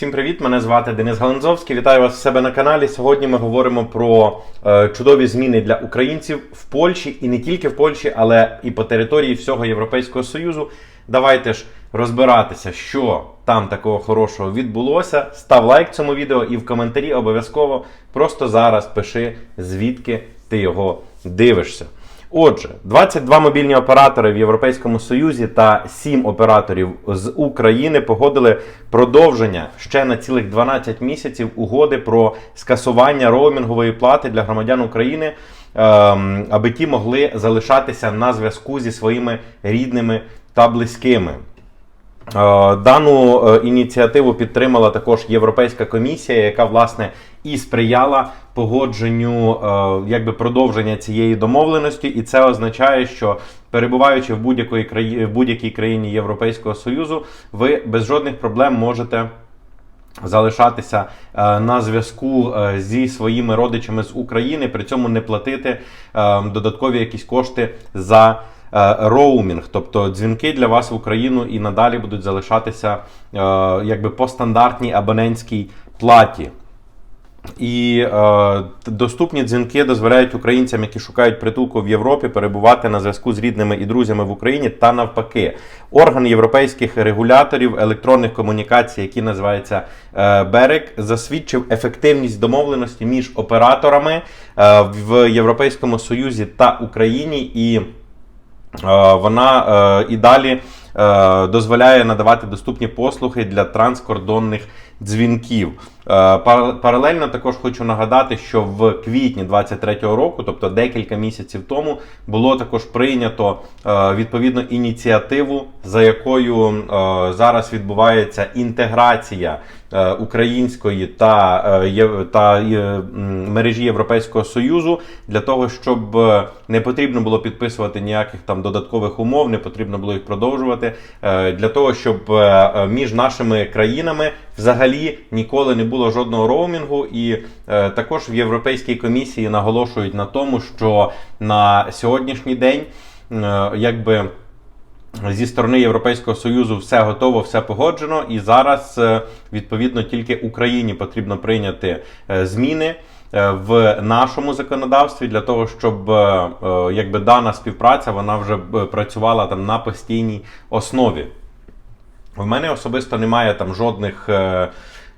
Всім привіт! Мене звати Денис Галанзовський. Вітаю вас в себе на каналі. Сьогодні ми говоримо про е, чудові зміни для українців в Польщі і не тільки в Польщі, але і по території всього Європейського Союзу. Давайте ж розбиратися, що там такого хорошого відбулося. Став лайк цьому відео і в коментарі обов'язково просто зараз пиши, звідки ти його дивишся. Отже, 22 мобільні оператори в Європейському Союзі та 7 операторів з України погодили продовження ще на цілих 12 місяців угоди про скасування роумінгової плати для громадян України, ем, аби ті могли залишатися на зв'язку зі своїми рідними та близькими. Е, Дану е, ініціативу підтримала також Європейська комісія, яка власне і сприяла погодженню е, якби продовження цієї домовленості, і це означає, що перебуваючи в будь-якої країні в будь-якій країні Європейського Союзу, ви без жодних проблем можете. Залишатися е, на зв'язку е, зі своїми родичами з України, при цьому не платити е, додаткові якісь кошти за роумінг. Тобто дзвінки для вас в Україну і надалі будуть залишатися якби по стандартній абонентській платі. І е, доступні дзвінки дозволяють українцям, які шукають притулку в Європі, перебувати на зв'язку з рідними і друзями в Україні та навпаки. Орган європейських регуляторів електронних комунікацій, який називається е, БЕРЕК, засвідчив ефективність домовленості між операторами е, в Європейському Союзі та Україні і. Е, Вона е, і далі е, дозволяє надавати доступні послуги для транскордонних дзвінків. Е, пар- Паралельно також хочу нагадати, що в квітні 23-го року, тобто декілька місяців тому, було також прийнято е, відповідну ініціативу, за якою е, зараз відбувається інтеграція української та, та мережі Європейського Союзу для того, щоб не потрібно було підписувати ніяких там додаткових умов, не потрібно було їх продовжувати. Для того, щоб між нашими країнами взагалі ніколи не було жодного роумінгу. І е, також в Європейській комісії наголошують на тому, що на сьогоднішній день е, якби. Зі сторони Європейського Союзу все готово, все погоджено, і зараз е, відповідно тільки Україні потрібно прийняти е, зміни е, в нашому законодавстві для того, щоб якби дана співпраця вона вже працювала там на постійній основі. В мене особисто немає там жодних.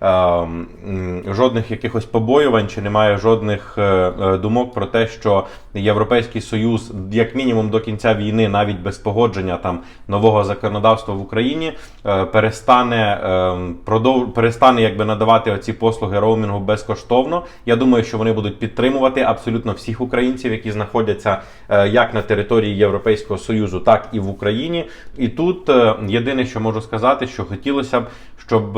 Е, е, м, Жодних якихось побоювань чи немає жодних е, е, думок про те, що Європейський Союз, як мінімум до кінця війни, навіть без погодження там нового законодавства в Україні, е, перестане е, продов... перестане якби надавати оці послуги роумінгу безкоштовно. Я думаю, що вони будуть підтримувати абсолютно всіх українців, які знаходяться як на території Європейського Союзу, так і в Україні. І тут єдине, що можу сказати, що хотілося б, щоб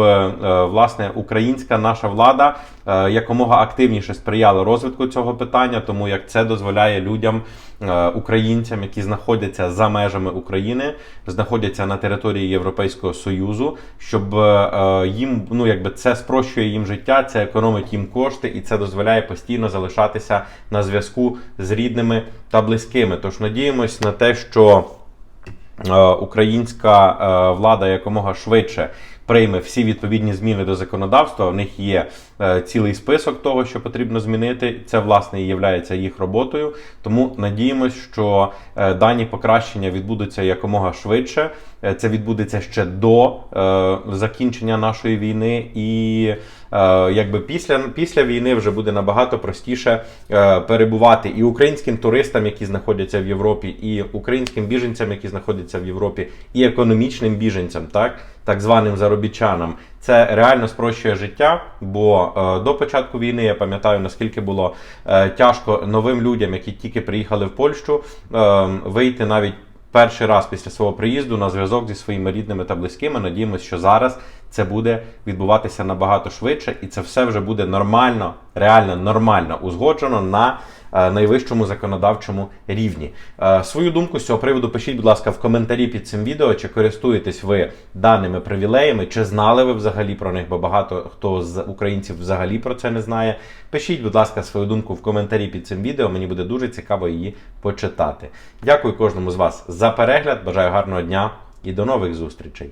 власне українська наша влада е, якомога активніше сприяла розвитку цього питання, тому як це дозволяє людям, е, українцям, які знаходяться за межами України, знаходяться на території Європейського Союзу, щоб е, їм ну якби це спрощує їм життя, це економить їм кошти, і це дозволяє постійно залишатися на зв'язку з рідними та близькими. Тож надіємось на те, що українська влада якомога швидше прийме всі відповідні зміни до законодавства. В них є е, цілий список того, що потрібно змінити. Це власне і є їх роботою. Тому надіємось, що е, дані покращення відбудуться якомога швидше. Е, Це відбудеться ще до закінчення нашої війни, і якби після, після війни вже буде набагато простіше перебувати і українським туристам, які знаходяться в Європі, і українським біженцям, які знаходяться в Європі, і економічним біженцям, так, так званим заробітчанам. Це реально спрощує життя, бо е, до початку війни я пам'ятаю, наскільки було е, тяжко новим людям, які тільки приїхали в Польщу, е, вийти навіть перший раз після свого приїзду на зв'язок зі своїми рідними та близькими. Надіємося, що зараз це буде відбуватися набагато швидше, і це все вже буде нормально, реально нормально узгоджено на е, найвищому законодавчому рівні. Е, Свою думку з цього приводу пишіть, будь ласка, в коментарі під цим відео, чи користуєтесь ви даними привілеями, чи знали ви взагалі про них, бо багато хто з українців взагалі про це не знає. Пишіть, будь ласка, свою думку в коментарі під цим відео. Мені буде дуже цікаво її почитати. Дякую кожному з вас за перегляд. Бажаю гарного дня і до нових зустрічей.